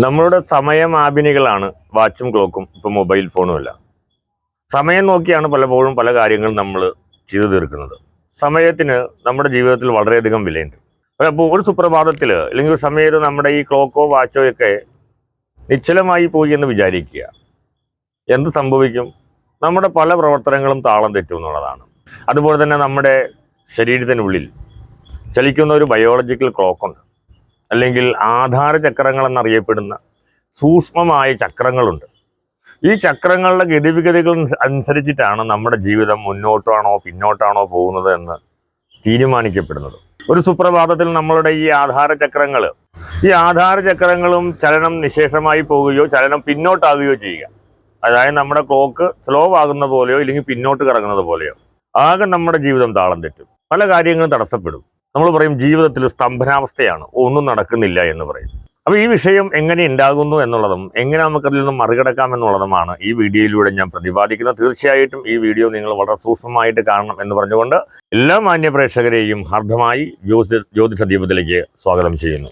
നമ്മളുടെ സമയം ആഭിനികളാണ് വാച്ചും ക്ലോക്കും ഇപ്പം മൊബൈൽ ഫോണും അല്ല സമയം നോക്കിയാണ് പലപ്പോഴും പല കാര്യങ്ങളും നമ്മൾ ചെയ്തു തീർക്കുന്നത്. സമയത്തിന് നമ്മുടെ ജീവിതത്തിൽ വളരെയധികം വിലയുണ്ട്. അപ്പോൾ ഒരു സുപ്രഭാതത്തിൽ അല്ലെങ്കിൽ ഒരു സമയത്ത് നമ്മുടെ ഈ ക്ലോക്കോ വാച്ചോ ഒക്കെ നിശ്ചലമായി പോയി എന്ന് വിചാരിക്കുക എന്ത് സംഭവിക്കും? നമ്മുടെ പല പ്രവർത്തനങ്ങളും താളം തെറ്റും എന്നുള്ളതാണ്. അതുപോലെ തന്നെ നമ്മുടെ ശരീരത്തിനുള്ളിൽ ചലിക്കുന്ന ഒരു ബയോളജിക്കൽ ക്ലോക്കുണ്ട് അല്ലെങ്കിൽ ആധാര ചക്രങ്ങൾ എന്നറിയപ്പെടുന്ന സൂക്ഷ്മമായ ചക്രങ്ങളുണ്ട്. ഈ ചക്രങ്ങളുടെ ഗതിവിഗതികൾ അനുസരിച്ചിട്ടാണ് നമ്മുടെ ജീവിതം മുന്നോട്ടാണോ പിന്നോട്ടാണോ പോകുന്നത് എന്ന് തീരുമാനിക്കപ്പെടുന്നത്. ഒരു സുപ്രഭാതത്തിൽ നമ്മളുടെ ഈ ആധാര ചക്രങ്ങൾ ഈ ആധാര ചക്രങ്ങളും ചലനം നിശേഷമായി പോവുകയോ ചലനം പിന്നോട്ടാകുകയോ ചെയ്യുക. അതായത് നമ്മുടെ ക്ലോക്ക് സ്ലോ ആകുന്ന പോലെയോ ഇല്ലെങ്കിൽ പിന്നോട്ട് കറങ്ങുന്നത് പോലെയോ. ആകെ നമ്മുടെ ജീവിതം താളം തെറ്റും. പല കാര്യങ്ങളും തടസ്സപ്പെടും. നമ്മൾ പറയും ജീവിതത്തിൽ സ്തംഭനാവസ്ഥയാണ്. ഒന്നും നടക്കുന്നില്ല എന്ന് പറയും. അപ്പോൾ ഈ വിഷയം എങ്ങനെ ഉണ്ടാകുന്നു എന്നുള്ളതും എങ്ങനെ നമുക്കതിൽ നിന്നും മറികടക്കാം എന്നുള്ളതുമാണ് ഈ വീഡിയോയിലൂടെ ഞാൻ പ്രതിപാദിക്കുന്നത്. തീർച്ചയായിട്ടും ഈ വീഡിയോ നിങ്ങൾ വളരെ സൂക്ഷ്മമായിട്ട് കാണണം എന്ന് പറഞ്ഞുകൊണ്ട് എല്ലാ മാന്യ പ്രേക്ഷകരെയും ഹാർദമായി ജ്യോതി ജ്യോതിഷ ദീപത്തിലേക്ക് സ്വാഗതം ചെയ്യുന്നു.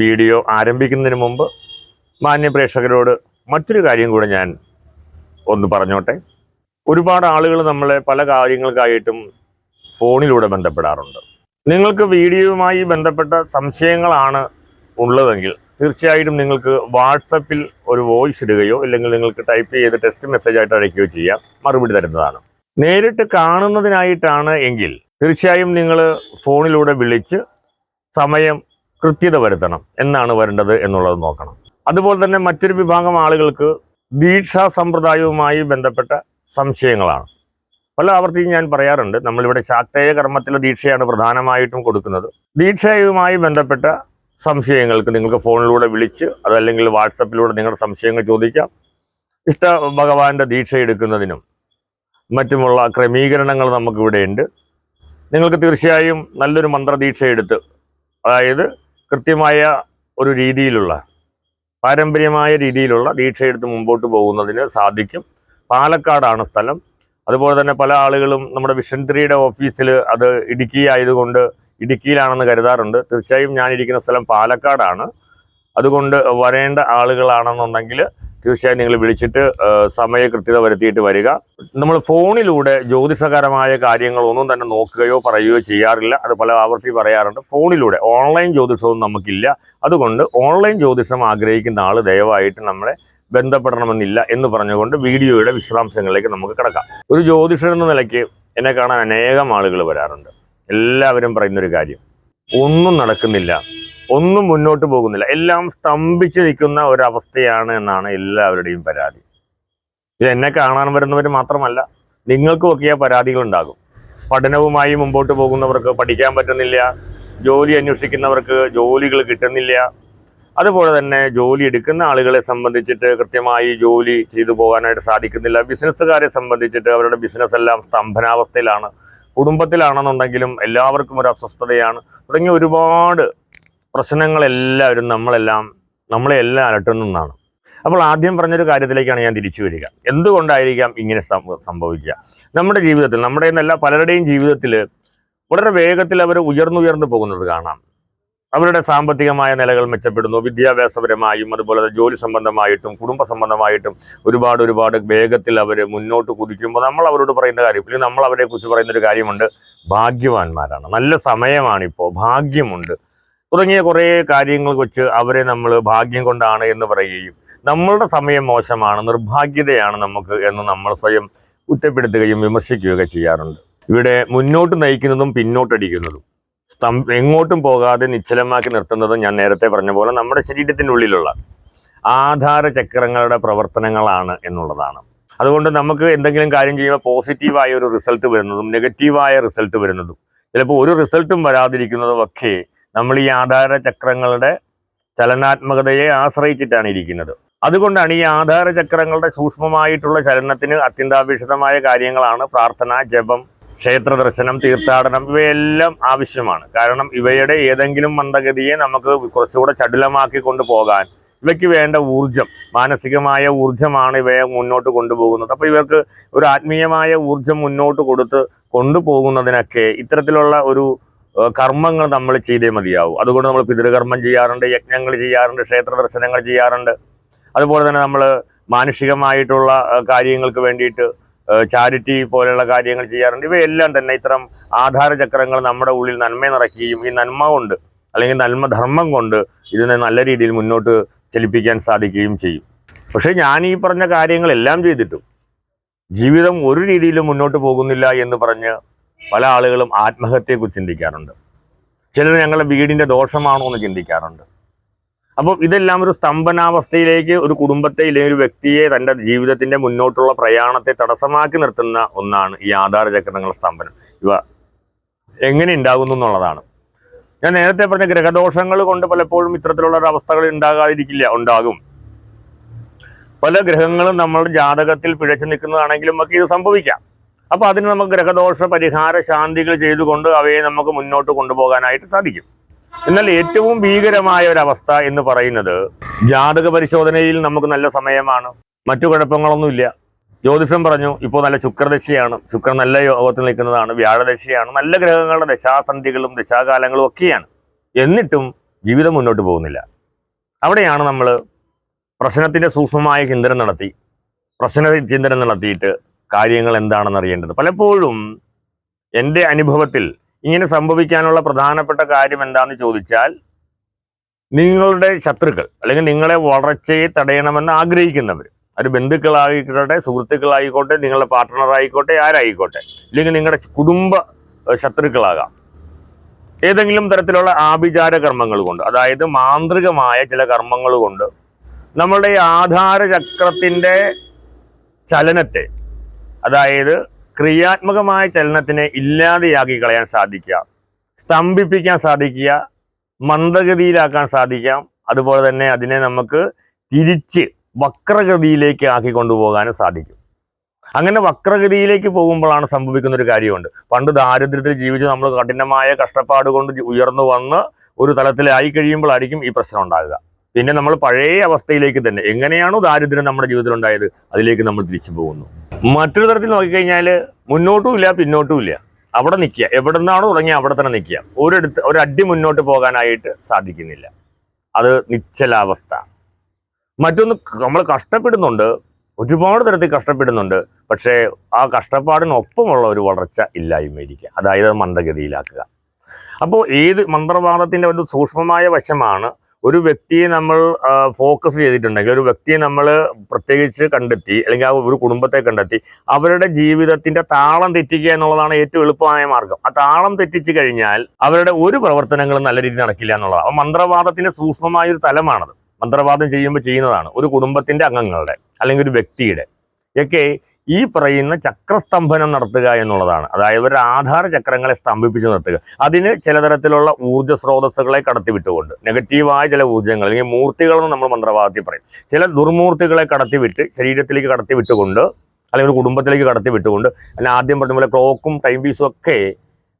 വീഡിയോ ആരംഭിക്കുന്നതിന് മുമ്പ് മാന്യ പ്രേക്ഷകരോട് മറ്റൊരു കാര്യം കൂടെ ഞാൻ ഒന്ന് പറഞ്ഞോട്ടെ. ഒരുപാട് ആളുകൾ നമ്മളെ പല കാര്യങ്ങൾക്കായിട്ടും ഫോണിലൂടെ ബന്ധപ്പെടാറുണ്ട്. നിങ്ങൾക്ക് വീഡിയോയുമായി ബന്ധപ്പെട്ട സംശയങ്ങളാണ് ഉള്ളതെങ്കിൽ തീർച്ചയായിട്ടും നിങ്ങൾക്ക് വാട്സപ്പിൽ ഒരു വോയിസ് ഇടുകയോ അല്ലെങ്കിൽ നിങ്ങൾക്ക് ടൈപ്പ് ചെയ്ത് ടെക്സ്റ്റ് മെസ്സേജ് ആയിട്ട് അയക്കുകയോ ചെയ്യാം. മറുപടി തരുന്നതാണ്. നേരിട്ട് കാണുന്നതിനായിട്ടാണ് എങ്കിൽ തീർച്ചയായും നിങ്ങൾ ഫോണിലൂടെ വിളിച്ച് സമയം കൃത്യത വരുത്തണം. എന്നാണ് വരേണ്ടത് എന്നുള്ളത് നോക്കണം. അതുപോലെ തന്നെ മറ്റൊരു വിഭാഗം ആളുകൾക്ക് ദീക്ഷാ സമ്പ്രദായവുമായി ബന്ധപ്പെട്ട സംശയങ്ങളാണ്. പല ആവർത്തിയും ഞാൻ പറയാറുണ്ട് നമ്മളിവിടെ ശാക്തേയ കർമ്മത്തിലെ ദീക്ഷയാണ് പ്രധാനമായിട്ടും കൊടുക്കുന്നത്. ദീക്ഷയുമായി ബന്ധപ്പെട്ട സംശയങ്ങൾക്ക് നിങ്ങൾക്ക് ഫോണിലൂടെ വിളിച്ച് അതല്ലെങ്കിൽ വാട്സപ്പിലൂടെ നിങ്ങളുടെ സംശയങ്ങൾ ചോദിക്കാം. ഇഷ്ട ഭഗവാന്റെ ദീക്ഷ എടുക്കുന്നതിനും മറ്റുമുള്ള ക്രമീകരണങ്ങൾ നമുക്കിവിടെ ഉണ്ട്. നിങ്ങൾക്ക് തീർച്ചയായും നല്ലൊരു മന്ത്രദീക്ഷ എടുത്ത് അതായത് കൃത്യമായ ഒരു രീതിയിലുള്ള പാരമ്പര്യമായ രീതിയിലുള്ള ദീക്ഷ എടുത്ത് മുമ്പോട്ട് പോകുന്നതിന് സാധിക്കും. പാലക്കാടാണ് സ്ഥലം. അതുപോലെ തന്നെ പല ആളുകളും നമ്മുടെ വിഷൻ ത്രീയുടെ ഓഫീസിൽ അത് ഇടുക്കി ആയതുകൊണ്ട് ഇടുക്കിയിലാണെന്ന് കരുതാറുണ്ട്. തീർച്ചയായും ഞാൻ ഇരിക്കുന്ന സ്ഥലം പാലക്കാടാണ്. അതുകൊണ്ട് വരേണ്ട ആളുകളാണെന്നുണ്ടെങ്കിൽ തീർച്ചയായും നിങ്ങൾ വിളിച്ചിട്ട് സമയ കൃത്യത വരുത്തിയിട്ട് വരിക. നമ്മൾ ഫോണിലൂടെ ജ്യോതിഷകരമായ കാര്യങ്ങളൊന്നും തന്നെ നോക്കുകയോ പറയുകയോ ചെയ്യാറില്ല. അത് പല ആവർത്തി പറയാറുണ്ട്. ഫോണിലൂടെ ഓൺലൈൻ ജ്യോതിഷവും നമുക്കില്ല. അതുകൊണ്ട് ഓൺലൈൻ ജ്യോതിഷം ആഗ്രഹിക്കുന്ന ആൾ ദയവായിട്ട് നമ്മളെ ബന്ധപ്പെടണമെന്നില്ല എന്ന് പറഞ്ഞുകൊണ്ട് വീഡിയോയുടെ വിശദാംശങ്ങളിലേക്ക് നമുക്ക് കിടക്കാം. ഒരു ജ്യോതിഷൻ എന്ന നിലയ്ക്ക് എന്നെ കാണാൻ അനേകം ആളുകൾ വരാറുണ്ട്. എല്ലാവരും പറയുന്നൊരു കാര്യം ഒന്നും നടക്കുന്നില്ല. ഒന്നും മുന്നോട്ട് പോകുന്നില്ല. എല്ലാം സ്തംഭിച്ച് നിൽക്കുന്ന ഒരവസ്ഥയാണ് എന്നാണ് എല്ലാവരുടെയും പരാതി. ഇത് എന്നെ കാണാൻ വരുന്നവർ മാത്രമല്ല നിങ്ങൾക്കുമൊക്കെ ആ പരാതികളുണ്ടാകും. പഠനവുമായി മുമ്പോട്ട് പോകുന്നവർക്ക് പഠിക്കാൻ പറ്റുന്നില്ല ജോലി അന്വേഷിക്കുന്നവർക്ക് ജോലികൾ കിട്ടുന്നില്ല. അതുപോലെ തന്നെ ജോലി എടുക്കുന്ന ആളുകളെ സംബന്ധിച്ചിട്ട് കൃത്യമായി ജോലി ചെയ്തു പോകാനായിട്ട് സാധിക്കുന്നില്ല. ബിസിനസ്സുകാരെ സംബന്ധിച്ചിട്ട് അവരുടെ ബിസിനസ് എല്ലാം സ്തംഭനാവസ്ഥയിലാണ്. കുടുംബത്തിലാണെന്നുണ്ടെങ്കിലും എല്ലാവർക്കും ഒരു അസ്വസ്ഥതയാണ്. തുടങ്ങിയ ഒരുപാട് പ്രശ്നങ്ങളെല്ലാവരും നമ്മളെല്ലാം നമ്മളെ എല്ലാം അലട്ടുന്നതാണ് അപ്പോൾ ആദ്യം പറഞ്ഞൊരു കാര്യത്തിലേക്കാണ് ഞാൻ തിരിച്ചു വരിക. എന്തുകൊണ്ടായിരിക്കാം ഇങ്ങനെ സംഭവിക്കുക? നമ്മുടെ ജീവിതത്തിൽ നമ്മുടെ എന്നല്ല പലരുടെയും ജീവിതത്തിൽ വളരെ വേഗത്തിൽ അവർ ഉയർന്നുയർന്നു പോകുന്നത് കാണാം. അവരുടെ സാമ്പത്തികമായ നിലകൾ മെച്ചപ്പെടുന്നു. വിദ്യാഭ്യാസപരമായും അതുപോലെ ജോലി സംബന്ധമായിട്ടും കുടുംബ സംബന്ധമായിട്ടും ഒരുപാട് ഒരുപാട് വേഗത്തിൽ അവർ മുന്നോട്ട് കുതിക്കുമ്പോൾ നമ്മൾ അവരോട് പറയുന്ന കാര്യം ഇല്ലെങ്കിൽ നമ്മൾ അവരെ കുറിച്ച് പറയുന്ന ഒരു കാര്യമുണ്ട്. ഭാഗ്യവാന്മാരാണ്. നല്ല സമയമാണിപ്പോൾ. ഭാഗ്യമുണ്ട്. തുടങ്ങിയ കുറേ കാര്യങ്ങൾ വെച്ച് അവരെ നമ്മൾ ഭാഗ്യം കൊണ്ടാണ് എന്ന് പറയുകയും നമ്മളുടെ സമയം മോശമാണ് നിർഭാഗ്യതയാണ് നമുക്ക് എന്ന് നമ്മൾ സ്വയം കുറ്റപ്പെടുത്തുകയും വിമർശിക്കുകയൊക്കെ ചെയ്യാറുണ്ട്. ഇവിടെ മുന്നോട്ട് നയിക്കുന്നതും പിന്നോട്ടടിക്കുന്നതും എങ്ങോട്ടും പോകാതെ നിശ്ചലമാക്കി നിർത്തുന്നതും ഞാൻ നേരത്തെ പറഞ്ഞ പോലെ നമ്മുടെ ശരീരത്തിനുള്ളിലുള്ള ആധാര ചക്രങ്ങളുടെ പ്രവർത്തനങ്ങളാണ് എന്നുള്ളതാണ്. അതുകൊണ്ട് നമുക്ക് എന്തെങ്കിലും കാര്യം ചെയ്യുമ്പോൾ പോസിറ്റീവായ ഒരു റിസൾട്ട് വരുന്നതും നെഗറ്റീവായ റിസൾട്ട് വരുന്നതും ചിലപ്പോൾ ഒരു റിസൾട്ടും വരാതിരിക്കുന്നതും ഒക്കെ നമ്മൾ ഈ ആധാര ചക്രങ്ങളുടെ ചലനാത്മകതയെ ആശ്രയിച്ചിട്ടാണ് ഇരിക്കുന്നത്. അതുകൊണ്ടാണ് ഈ ആധാര ചക്രങ്ങളുടെ സൂക്ഷ്മമായിട്ടുള്ള ചലനത്തിന് അത്യന്താപേക്ഷിതമായ കാര്യങ്ങളാണ് പ്രാർത്ഥന ജപം ക്ഷേത്ര ദർശനം തീർത്ഥാടനം ഇവയെല്ലാം ആവശ്യമാണ്. കാരണം ഇവയുടെ ഏതെങ്കിലും മന്ദഗതിയെ നമുക്ക് കുറച്ചുകൂടെ ചടുലമാക്കി കൊണ്ടുപോകാൻ ഇവയ്ക്ക് വേണ്ട ഊർജം മാനസികമായ ഊർജമാണ് ഇവയെ മുന്നോട്ട് കൊണ്ടുപോകുന്നത്. അപ്പോൾ ഇവർക്ക് ഒരു ആത്മീയമായ ഊർജം മുന്നോട്ട് കൊടുത്ത് കൊണ്ടുപോകുന്നതിനൊക്കെ ഇത്തരത്തിലുള്ള ഒരു കർമ്മങ്ങൾ നമ്മൾ ചെയ്തേ മതിയാവും. അതുകൊണ്ട് നമ്മൾ പിതൃകർമ്മം ചെയ്യാറുണ്ട് യജ്ഞങ്ങൾ ചെയ്യാറുണ്ട് ക്ഷേത്ര ദർശനങ്ങൾ ചെയ്യാറുണ്ട്. അതുപോലെ തന്നെ നമ്മൾ മാനുഷികമായിട്ടുള്ള കാര്യങ്ങൾക്ക് വേണ്ടിയിട്ട് ചാരിറ്റി പോലെയുള്ള കാര്യങ്ങൾ ചെയ്യാറുണ്ട്. ഇവയെല്ലാം തന്നെ ഇത്തരം ആധാരചക്രങ്ങൾ നമ്മുടെ ഉള്ളിൽ നന്മ നിറയ്ക്കുകയും ഈ നന്മ കൊണ്ട് അല്ലെങ്കിൽ നന്മ ധർമ്മം കൊണ്ട് ഇതിനെ നല്ല രീതിയിൽ മുന്നോട്ട് ചലിപ്പിക്കാൻ സാധിക്കുകയും ചെയ്യും. പക്ഷേ ഞാൻ ഈ പറഞ്ഞ കാര്യങ്ങളെല്ലാം ചെയ്തിട്ടും ജീവിതം ഒരു രീതിയിലും മുന്നോട്ട് പോകുന്നില്ല എന്ന് പറഞ്ഞ് പല ആളുകളും ആത്മഹത്യയെക്കുറിച്ച് ചിന്തിക്കാറുണ്ട്. ചിലർ ഞങ്ങളുടെ വീടിന്റെ ദോഷമാണോ എന്ന് ചിന്തിക്കാറുണ്ട്. അപ്പോൾ ഇതെല്ലാം ഒരു സ്തംഭനാവസ്ഥയിലേക്ക് ഒരു കുടുംബത്തെ ഇല്ലെങ്കിൽ ഒരു വ്യക്തിയെ തന്റെ ജീവിതത്തിന്റെ മുന്നോട്ടുള്ള പ്രയാണത്തെ തടസ്സമാക്കി നിർത്തുന്ന ഒന്നാണ് ഈ ആധാര ചക്രങ്ങളുടെ സ്തംഭനം. ഇവ എങ്ങനെ ഉണ്ടാകുന്നു എന്നുള്ളതാണ്. ഞാൻ നേരത്തെ പറഞ്ഞ ഗ്രഹദോഷങ്ങൾ കൊണ്ട് പലപ്പോഴും ഇത്തരത്തിലുള്ള ഒരു അവസ്ഥകൾ ഉണ്ടാകാതിരിക്കില്ല ഉണ്ടാകും. പല ഗ്രഹങ്ങളും നമ്മളുടെ ജാതകത്തിൽ പിഴച്ചു നിൽക്കുന്നതാണെങ്കിലും ഒക്കെ ഇത് സംഭവിക്കാം. അപ്പോൾ അതിന് നമുക്ക് ഗ്രഹദോഷ പരിഹാര ശാന്തികൾ ചെയ്തുകൊണ്ട് അവയെ നമുക്ക് മുന്നോട്ട് കൊണ്ടുപോകാനായിട്ട് സാധിക്കും. എന്നാൽ ഏറ്റവും ഭീകരമായ ഒരവസ്ഥ എന്ന് പറയുന്നത് ജാതക പരിശോധനയിൽ നമുക്ക് നല്ല സമയമാണ്. മറ്റു കുഴപ്പങ്ങളൊന്നുമില്ല. ജ്യോതിഷം പറഞ്ഞു ഇപ്പോൾ നല്ല ശുക്രദശയാണ്. ശുക്രൻ നല്ല യോഗത്തിൽ നിൽക്കുന്നതാണ് വ്യാഴദശയാണ്. നല്ല ഗ്രഹങ്ങളുടെ ദശാസന്ധികളും ദശാകാലങ്ങളും ഒക്കെയാണ്. എന്നിട്ടും ജീവിതം മുന്നോട്ട് പോകുന്നില്ല. അവിടെയാണ് നമ്മൾ പ്രശ്നത്തിന്റെ സൂക്ഷ്മമായ ചിന്തനം നടത്തി പ്രശ്ന ചിന്തനം നടത്തിയിട്ട് കാര്യങ്ങൾ എന്താണെന്ന് അറിയേണ്ടത്. പലപ്പോഴും എന്റെ അനുഭവത്തിൽ ഇങ്ങനെ സംഭവിക്കാനുള്ള പ്രധാനപ്പെട്ട കാര്യം എന്താണെന്ന് ചോദിച്ചാൽ നിങ്ങളുടെ ശത്രുക്കൾ അല്ലെങ്കിൽ നിങ്ങളെ വളർച്ചയെ തടയണമെന്ന് ആഗ്രഹിക്കുന്നവർ അത് ബന്ധുക്കളായിക്കോട്ടെ സുഹൃത്തുക്കളായിക്കോട്ടെ നിങ്ങളുടെ പാർട്ട്ണർ ആയിക്കോട്ടെ ആരായിക്കോട്ടെ അല്ലെങ്കിൽ നിങ്ങളുടെ കുടുംബ ശത്രുക്കളാകാം. ഏതെങ്കിലും തരത്തിലുള്ള ആഭിചാര കർമ്മങ്ങൾ കൊണ്ട് അതായത് മാന്ത്രികമായ ചില കർമ്മങ്ങൾ കൊണ്ട് നമ്മളുടെ ഈ ആധാര ചക്രത്തിന്റെ ചലനത്തെ അതായത് ക്രിയാത്മകമായ ചലനത്തിനെ ഇല്ലാതെയാക്കി കളയാൻ സാധിക്കുക സ്തംഭിപ്പിക്കാൻ സാധിക്കുക മന്ദഗതിയിലാക്കാൻ സാധിക്കാം. അതുപോലെ തന്നെ അതിനെ നമുക്ക് തിരിച്ച് വക്രഗതിയിലേക്ക് ആക്കി കൊണ്ടുപോകാനും സാധിക്കും. അങ്ങനെ വക്രഗതിയിലേക്ക് പോകുമ്പോഴാണ് സംഭവിക്കുന്ന ഒരു കാര്യമുണ്ട്. പണ്ട് ദാരിദ്ര്യത്തിൽ ജീവിച്ച് നമ്മൾ കഠിനമായ കഷ്ടപ്പാട് കൊണ്ട് ഉയർന്നു വന്ന് ഒരു തലത്തിലായി കഴിയുമ്പോഴായിരിക്കും ഈ പ്രശ്നം ഉണ്ടാകുക. പിന്നെ നമ്മൾ പഴയ അവസ്ഥയിലേക്ക് തന്നെ എങ്ങനെയാണോ ദാരിദ്ര്യം നമ്മുടെ ജീവിതത്തിൽ ഉണ്ടായത് അതിലേക്ക് നമ്മൾ തിരിച്ചു പോകുന്നു. മറ്റൊരു തരത്തിൽ നോക്കിക്കഴിഞ്ഞാൽ മുന്നോട്ടും ഇല്ല പിന്നോട്ടും ഇല്ല അവിടെ നിൽക്കുക. എവിടെ നിന്നാണോ തുടങ്ങിയ അവിടെ തന്നെ നിൽക്കുക. ഒരിടത്ത് ഒരു അടി മുന്നോട്ട് പോകാനായിട്ട് സാധിക്കുന്നില്ല. അത് നിശ്ചലാവസ്ഥ. മറ്റൊന്ന് നമ്മൾ കഷ്ടപ്പെടുന്നുണ്ട്. ഒരുപാട് തരത്തിൽ കഷ്ടപ്പെടുന്നുണ്ട്. പക്ഷേ ആ കഷ്ടപ്പാടിനൊപ്പമുള്ള ഒരു വളർച്ച ഇല്ലായ്മയിരിക്കുക. അതായത് അത് മന്ദഗതിയിലാക്കുക. അപ്പോൾ ഏത് മന്ത്രവാദത്തിന്റെ ഒരു സൂക്ഷ്മമായ വശമാണ് ഒരു വ്യക്തിയെ നമ്മൾ ഫോക്കസ് ചെയ്തിട്ടുണ്ടെങ്കിൽ ഒരു വ്യക്തിയെ നമ്മൾ പ്രത്യേകിച്ച് കണ്ടെത്തി അല്ലെങ്കിൽ ആ ഒരു കുടുംബത്തെ കണ്ടെത്തി അവരുടെ ജീവിതത്തിന്റെ താളം തെറ്റിക്കുക എന്നുള്ളതാണ് ഏറ്റവും എളുപ്പമായ മാർഗം. ആ താളം തെറ്റിച്ചു കഴിഞ്ഞാൽ അവരുടെ ഒരു പ്രവർത്തനങ്ങളും നല്ല രീതിയിൽ നടക്കില്ല എന്നുള്ളതാണ്. അപ്പോൾ മന്ത്രവാദത്തിന്റെ സൂക്ഷ്മമായ ഒരു തലമാണത്. മന്ത്രവാദം ചെയ്യുമ്പോൾ ചെയ്യുന്നതാണ്. ഒരു കുടുംബത്തിന്റെ അംഗങ്ങളുടെ അല്ലെങ്കിൽ ഒരു വ്യക്തിയുടെ ഒക്കെ ഈ പറയുന്ന ചക്രസ്തംഭനം നടത്തുക എന്നുള്ളതാണ്. അതായത് ഒരു ആധാര ചക്രങ്ങളെ സ്തംഭിപ്പിച്ച് നിർത്തുക. അതിന് ചില തരത്തിലുള്ള ഊർജ സ്രോതസ്സുകളെ കടത്തിവിട്ടുകൊണ്ട് നെഗറ്റീവായ ചില ഊർജങ്ങൾ അല്ലെങ്കിൽ മൂർത്തികളെന്ന് നമ്മൾ മന്ത്രവാദത്തിൽ പറയും. ചില ദുർമൂർത്തികളെ കടത്തിവിട്ട് ശരീരത്തിലേക്ക് കടത്തിവിട്ടുകൊണ്ട് അല്ലെങ്കിൽ ഒരു കുടുംബത്തിലേക്ക് കടത്തിവിട്ടുകൊണ്ട് അല്ലെങ്കിൽ ആദ്യം പറഞ്ഞ പോലെ ക്ലോക്കും ടൈം പീസും ഒക്കെ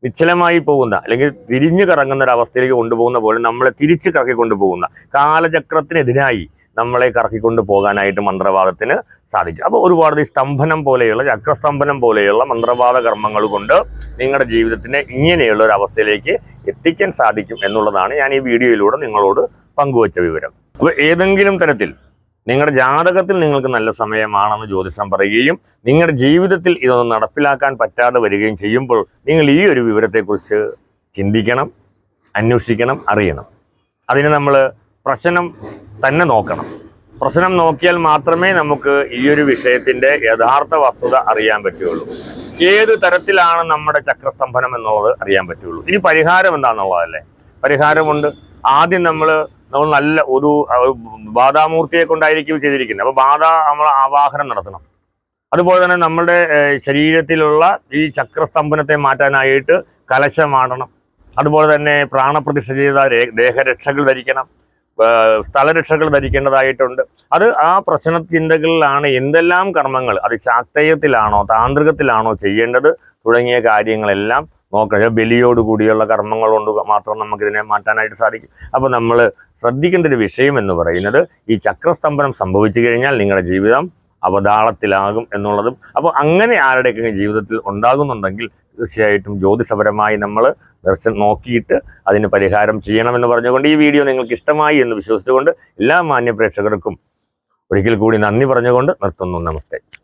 നിശ്ചലമായി പോകുന്ന അല്ലെങ്കിൽ തിരിഞ്ഞു കറങ്ങുന്ന ഒരു അവസ്ഥയിലേക്ക് കൊണ്ടുപോകുന്ന പോലെ നമ്മളെ തിരിച്ച് കറക്കി കൊണ്ടുപോകുന്ന കാലചക്രത്തിനെതിരായി നമ്മളെ കറക്കിക്കൊണ്ട് പോകാനായിട്ട് മന്ത്രവാദത്തിന് സാധിക്കും അപ്പോൾ ഒരുപാട് ഈ സ്തംഭനം പോലെയുള്ള ചക്രസ്തംഭനം പോലെയുള്ള മന്ത്രവാദ കർമ്മങ്ങൾ കൊണ്ട് നിങ്ങളുടെ ജീവിതത്തിനെ ഇങ്ങനെയുള്ള ഒരു അവസ്ഥയിലേക്ക് എത്തിക്കാൻ സാധിക്കും എന്നുള്ളതാണ് ഞാൻ ഈ വീഡിയോയിലൂടെ നിങ്ങളോട് പങ്കുവച്ച വിവരം. അപ്പോൾ ഏതെങ്കിലും തരത്തിൽ നിങ്ങളുടെ ജാതകത്തിൽ നിങ്ങൾക്ക് നല്ല സമയമാണെന്ന് ജ്യോതിഷം പറയുകയും നിങ്ങളുടെ ജീവിതത്തിൽ ഇതൊന്നും നടപ്പിലാക്കാൻ പറ്റാതെ വരികയും ചെയ്യുമ്പോൾ നിങ്ങൾ ഈ ഒരു വിവരത്തെക്കുറിച്ച് ചിന്തിക്കണം അന്വേഷിക്കണം അറിയണം. അതിന് നമ്മൾ പ്രശ്നം തന്നെ നോക്കണം. പ്രശ്നം നോക്കിയാൽ മാത്രമേ നമുക്ക് ഈ ഒരു വിഷയത്തിന്റെ യഥാർത്ഥ വസ്തുത അറിയാൻ പറ്റുകയുള്ളൂ. ഏത് തരത്തിലാണ് നമ്മുടെ ചക്രസ്തംഭനം എന്നുള്ളത് അറിയാൻ പറ്റുള്ളൂ ഇനി പരിഹാരം എന്താണെന്നുള്ളതല്ലേ പരിഹാരമുണ്ട്. ആദ്യം നമ്മൾ നമ്മൾ നല്ല ഒരു ബാധാമൂർത്തിയെ കൊണ്ടായിരിക്കും ചെയ്തിരിക്കുന്നത്. അപ്പോൾ ബാധ നമ്മൾ ആവാഹനം നടത്തണം. അതുപോലെ തന്നെ നമ്മുടെ ശരീരത്തിലുള്ള ഈ ചക്രസ്തംഭനത്തെ മാറ്റാനായിട്ട് കലശമാടണം. അതുപോലെ തന്നെ പ്രാണപ്രതിഷ്ഠ ചെയ്ത ദേഹരക്ഷകൾ ധരിക്കണം. സ്ഥലരക്ഷകൾ ധരിക്കേണ്ടതായിട്ടുണ്ട്. അത് ആ പ്രശ്ന ചിന്തകളിലാണ് എന്തെല്ലാം കർമ്മങ്ങൾ അത് ശാക്തേയത്തിലാണോ താന്ത്രികത്തിലാണോ ചെയ്യേണ്ടത് തുടങ്ങിയ കാര്യങ്ങളെല്ലാം നോക്കണം ബലിയോട് കൂടിയുള്ള കർമ്മങ്ങൾ കൊണ്ട് മാത്രം നമുക്കിതിനെ മാറ്റാനായിട്ട് സാധിക്കും. അപ്പോൾ നമ്മൾ ശ്രദ്ധിക്കേണ്ട ഒരു വിഷയം എന്ന് പറയുന്നത് ഈ ചക്രസ്തംഭനം സംഭവിച്ചു കഴിഞ്ഞാൽ നിങ്ങളുടെ ജീവിതം അവതാളത്തിലാകും എന്നുള്ളതും. അപ്പോൾ അങ്ങനെ ആരുടെയൊക്കെ ജീവിതത്തിൽ ഉണ്ടാകുന്നുണ്ടെങ്കിൽ തീർച്ചയായിട്ടും ജ്യോതിഷപരമായി നമ്മൾ ദർശനം നോക്കിയിട്ട് അതിന് പരിഹാരം ചെയ്യണമെന്ന് പറഞ്ഞുകൊണ്ട് ഈ വീഡിയോ നിങ്ങൾക്ക് ഇഷ്ടമായി എന്ന് വിശ്വസിച്ചുകൊണ്ട് എല്ലാ മാന്യപ്രേക്ഷകർക്കും ഒരിക്കൽ കൂടി നന്ദി പറഞ്ഞുകൊണ്ട് നിർത്തുന്നു. നമസ്തേ.